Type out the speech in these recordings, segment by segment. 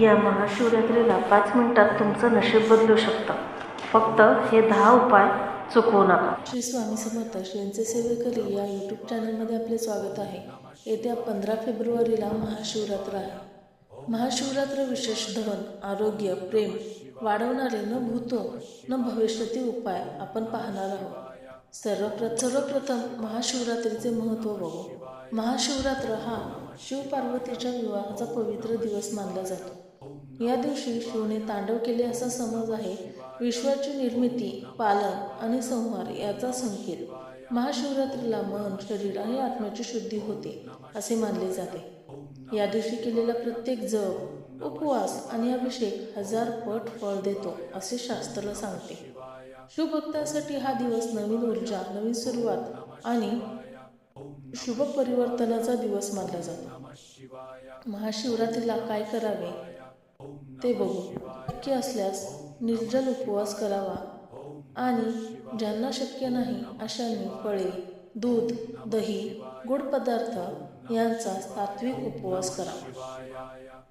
या महाशिवरात्रीला पाच मिनिटात तुमचं नशीब बदलू शकतं. फक्त हे दहा उपाय चुकवू नका. श्री स्वामी समर्थ श्रींचे सेवेकरी या यूट्यूब चॅनलमध्ये आपले स्वागत आहे. येत्या पंधरा फेब्रुवारीला महाशिवरात्र आहे. महाशिवरात्र विशेष धन आरोग्य प्रेम वाढवणारे न भूतो न भविष्यती उपाय आपण पाहणार आहोत. सर्वप्र सर्वप्रथम महाशिवरात्रीचे महत्त्व बघू. महाशिवरात्र हा शिवपार्वतीच्या विवाहाचा पवित्र दिवस मानला जातो. या दिवशी शिवने तांडव केले असा समज आहे. विश्वाची निर्मिती पालन आणि संहार याचा संकेत. महाशिवरात्रीला मन शरीर आणि आत्म्याची शुद्धी होते असे मानले जाते. या दिवशी केलेला प्रत्येक जप उपवास आणि अभिषेक हजार पट फळ देतो असे शास्त्र सांगते. शिवभक्तांसाठी हा दिवस नवीन ऊर्जा नवीन सुरुवात आणि शुभ परिवर्तनाचा दिवस मानला जातो. महाशिवरात्रीला काय करावे? ते बघू. शक्य असल्यास निर्जल उपवास करावा. आणि ज्यांना शक्य नाही अशांनी फळे दूध दही गोड पदार्थ यांचा सात्विक उपवास करावा.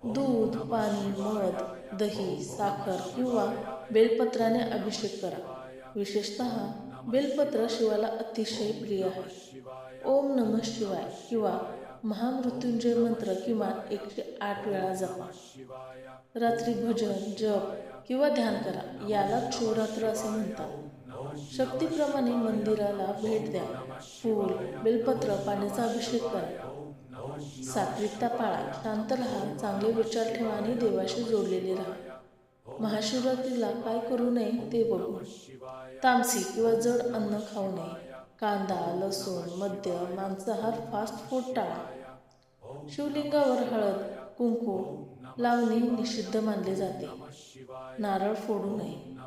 दूध पाणी मध दही साखर किंवा बेलपत्राने अभिषेक करा. विशेषतः बेलपत्र शिवाला अतिशय प्रिय आहे. ओम नमः शिवाय किंवा महामृत्युंजय मंत्र किमान एकशे आठ वेळा जपा. रात्री भजन जप किंवा ध्यान करा. याला शिवरात्र असे म्हणतात. शक्तीप्रमाणे मंदिराला भेट द्या. फूल बेलपत्र पाण्याचा अभिषेक करा. सात्विकता पाळा. शांत राहा. चांगले विचार ठेवा आणि देवाशी जोडलेले राहा. महाशिवरात्रीला काय करू नये ते बघू तामसी किंवा जड अन्न खाऊ नये. कांदा लसूण मद्य मांसाहार फास्ट फूड टाळा. शिवलिंगावर हळद कुंकू लावणे निषिद्ध मानले जाते. नारळ फोडू नये.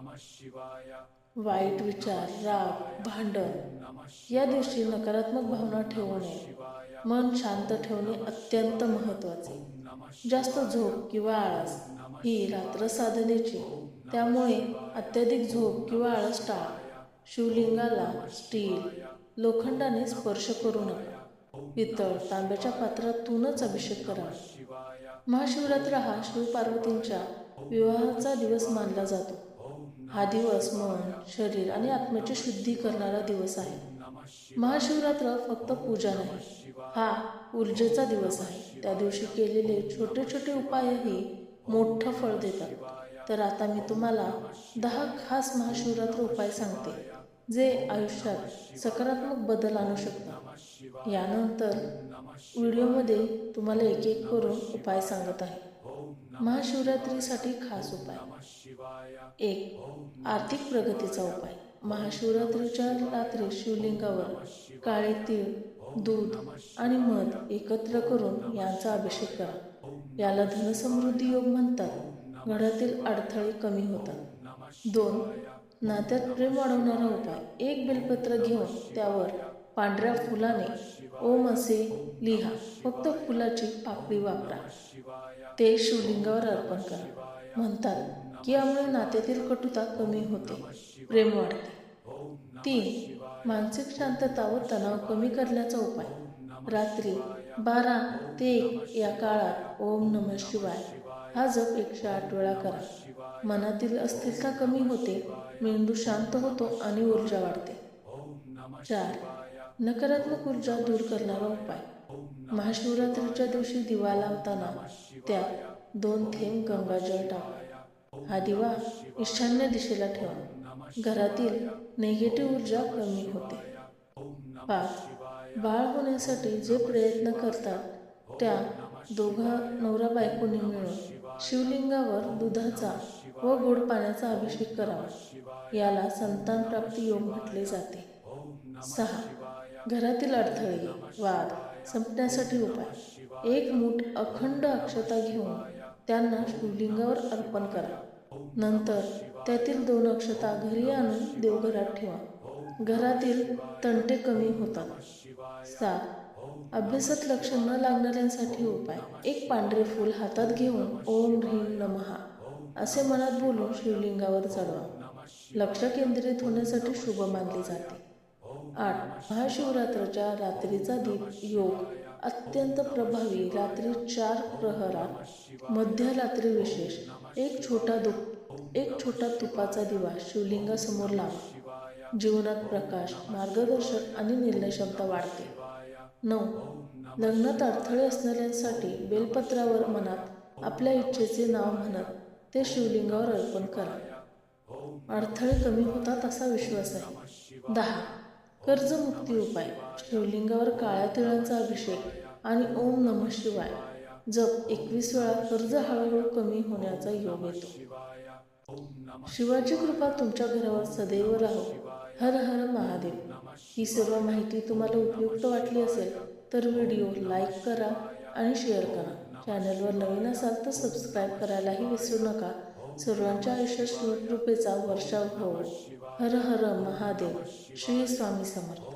वाईट विचार राग भांडण या दिवशी नकारात्मक भावना ठेवू नये. मन शांत ठेवणे अत्यंत महत्त्वाचे. जास्त झोप किंवा आळस ही रात्र साधनेची. त्यामुळे अत्याधिक झोप किंवा आळस टाळा. शिवलिंगाला स्टील लोखंडाने स्पर्श करू नका. पितळ तांब्याच्या पात्रातूनच अभिषेक करा. महाशिवरात्र हा शिवपार्वतींच्या विवाहाचा दिवस मानला जातो. हा दिवस मन शरीर आणि आत्म्याची शुद्धी करणारा दिवस आहे. महाशिवरात्र फक्त पूजा नाही हा ऊर्जेचा दिवस आहे. त्या दिवशी केलेले छोटे छोटे उपायही मोठं फळ देतात. तर आता मी तुम्हाला दहा खास महाशिवरात्र उपाय सांगते जे आयुष्यात सकारात्मक बदल आणू शकतात. यानंतर व्हिडिओमध्ये तुम्हाला एक एक करून उपाय सांगत आहे. महाशिवरात्रीसाठी खास उपाय. एक आर्थिक प्रगतीचा उपाय. महाशिवरात्रीच्या रात्री शिवलिंगावर काळे तीळ दूध आणि मध एकत्र करून यांचा अभिषेक करा. याला धनसमृद्धी योग म्हणतात. घरातील अडथळे कमी होतात. दोन नात्यात प्रेम वाढवणारा उपाय. एक बेलपत्र घेऊन त्यावर पांढऱ्या फुलाने ओम असे लिहा. फक्त फुलाची पाकळी वापरा. ते शिवलिंगावर अर्पण करा. म्हणतात की यामुळे नात्यातील कटुता कमी होते. प्रेम वाढते. तीन मानसिक शांतता व तणाव कमी करण्याचा उपाय. रात्री बारा ते एक या काळात ओम नम शिवाय हा जप एकशे आठ वेळा करा. मनातील अस्थिरता कमी होते मेंदू शांत होतो आणि ऊर्जा वाढते. चार नकारात्मक ऊर्जा दूर करणारा उपाय. महाशिवरात्रीच्या दिवशी दिवा लावताना त्यात दोन थेंब गंगाजळ टाका. हा दिवा ईशान्य दिशेला ठेवा. घरातील नेगेटिव्ह ऊर्जा कमी होते. पाच बाळ होण्यासाठी जे प्रयत्न करतात त्या दोघा नवरा बायकोने मिळून शिवलिंगावर दुधाचा व गोड पाण्याचा अभिषेक करावा. याला संतान प्राप्ती योग म्हटले जाते. सहा. घरातील अडथळे वाद संपण्यासाठी उपाय. एक मूठ अखंड अक्षता घेऊन त्यांना शिवलिंगावर अर्पण करा. नंतर त्यातील दोन अक्षता घरी आणून देवघरात ठेवा. घरातील तंटे कमी होतात. सात. अभ्यासात लक्ष न लागणाऱ्यांसाठी उपाय. एक पांढरे फूल हातात घेऊन ओम ह्रीम नमहा असे मनात बोलून शिवलिंगावर चढवा. लक्ष केंद्रित होण्यासाठी शुभ मानले जाते. आठ. महाशिवरात्रीच्या रात्रीचा दीप योग. अत्यंत प्रभावी रात्री चार प्रहरात. मध्यरात्री विशेष. एक छोटा दुप एक छोटा तुपाचा दिवा शिवलिंगासमोर लावा. जीवनात प्रकाश मार्गदर्शन आणि निर्णय क्षमता वाढते. नऊ. लग्नात अडथळे असणाऱ्यांसाठी बेलपत्रावर मनात आपल्या इच्छेचे नाव म्हणत ते शिवलिंगावर अर्पण करा. अडथळे कमी होतात असा विश्वास आहे. दहा. कर्जमुक्ती उपाय. शिवलिंगावर काळ्या तिळांचा अभिषेक आणि ओम नम शिवाय. जप. एकवीस वेळा कर्ज हळूहळू कमी होण्याचा योग येतो. शिवाची कृपा तुमच्या घरावर सदैव राहो. हर हर महादेव. ही सर्व माहिती तुम्हाला उपयुक्त वाटली असेल तर व्हिडिओ लाईक करा आणि शेअर करा. चॅनलवर नवीन असाल तर सबस्क्राईब करायलाही विसरू नका. सर्वांच्या आयुष्यात शिवकृपेचा वर्षाव हर हर महादेव. श्री स्वामी समर्थ.